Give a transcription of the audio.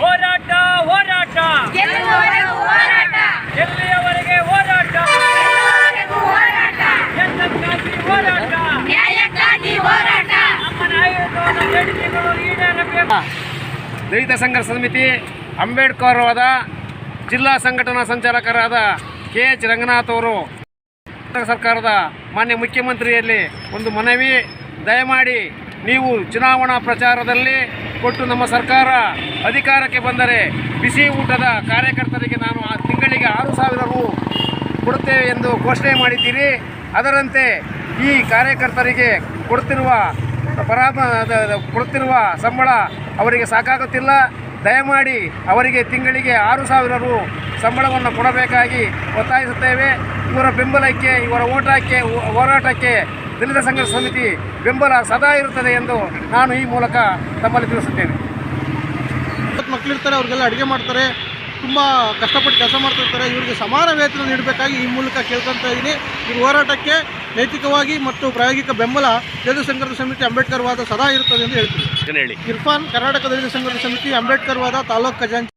ಹೋರಾಟ ಹೋರಾಟ. ಎಲ್ಲಿಯವರೆಗೆ ಹೋರಾಟ? ನಮ್ಮ ಈಡೇರಬೇಕು. ದಲಿತ ಸಂಘರ್ಷ ಸಮಿತಿ ಅಂಬೇಡ್ಕರ್ ಆದ ಜಿಲ್ಲಾ ಸಂಘಟನಾ ಸಂಚಾಲಕರಾದ ಕೆ ಎಚ್ ರಂಗನಾಥ್ ಅವರು ಸರ್ಕಾರದ ಮಾನ್ಯ ಮುಖ್ಯಮಂತ್ರಿಯಲ್ಲಿ ಒಂದು ಮನವಿ ದಯಮಾಡಿ ನೀವು ಚುನಾವಣಾ ಪ್ರಚಾರದಲ್ಲಿ ಕೊಟ್ಟು ನಮ್ಮ ಸರ್ಕಾರ ಅಧಿಕಾರಕ್ಕೆ ಬಂದರೆ ಬಿಸಿ ಊಟದ ಕಾರ್ಯಕರ್ತರಿಗೆ ನಾನು ಆ ತಿಂಗಳಿಗೆ ಆರು ಸಾವಿರ ರು ಕೊಡುತ್ತೇವೆ ಎಂದು ಘೋಷಣೆ ಮಾಡಿದ್ದೀರಿ. ಅದರಂತೆ ಈ ಕಾರ್ಯಕರ್ತರಿಗೆ ಕೊಡುತ್ತಿರುವ ಪರಾಮ ಕೊಡುತ್ತಿರುವ ಸಂಬಳ ಅವರಿಗೆ ಸಾಕಾಗುತ್ತಿಲ್ಲ. ದಯಮಾಡಿ ಅವರಿಗೆ ತಿಂಗಳಿಗೆ ಆರು ಸಾವಿರ ರು ಸಂಬಳವನ್ನು ಕೊಡಬೇಕಾಗಿ ಒತ್ತಾಯಿಸುತ್ತೇವೆ. ಇವರ ಬೆಂಬಲಕ್ಕೆ, ಇವರ ಓಟಕ್ಕೆ ಹೋರಾಟಕ್ಕೆ ದಲಿತ ಸಂಘರ್ಷ ಸಮಿತಿ ಬೆಂಬಲ ಸದಾ ಇರುತ್ತದೆ ಎಂದು ನಾನು ಈ ಮೂಲಕ ತಮ್ಮಲ್ಲಿ ತಿಳಿಸುತ್ತೇನೆ. ಮಕ್ಕಳಿರ್ತಾರೆ ಅವ್ರಿಗೆಲ್ಲ ಅಡುಗೆ ಮಾಡ್ತಾರೆ ತುಂಬ ಕಷ್ಟಪಟ್ಟು ಕೆಲಸ ಮಾಡ್ತಿರ್ತಾರೆ ಇವರಿಗೆ ಸಮಾನ ವೇತನ ನೀಡಬೇಕಾಗಿ ಈ ಮೂಲಕ ಕೇಳ್ಕೊತಾ ಇದ್ದೀನಿ ಇವ್ರ ಹೋರಾಟಕ್ಕೆ ನೈತಿಕವಾಗಿ ಮತ್ತು ಪ್ರಾಯೋಗಿಕ ಬೆಂಬಲ ದಲಿತ ಸಂಘರ್ಷ ಸಮಿತಿ ಅಂಬೇಡ್ಕರ್ ವಾದ ಸದಾ ಇರುತ್ತದೆ ಎಂದು ಹೇಳ್ತೀನಿ. ಹೇಳಿ. ಇರ್ಫಾನ್ ಕರ್ನಾಟಕ ದಲಿತ ಸಂಘರ್ಷ ಸಮಿತಿ ಅಂಬೇಡ್ಕರ್ ವಾದ ತಾಲೂಕು ಖಜಾಂಚಿ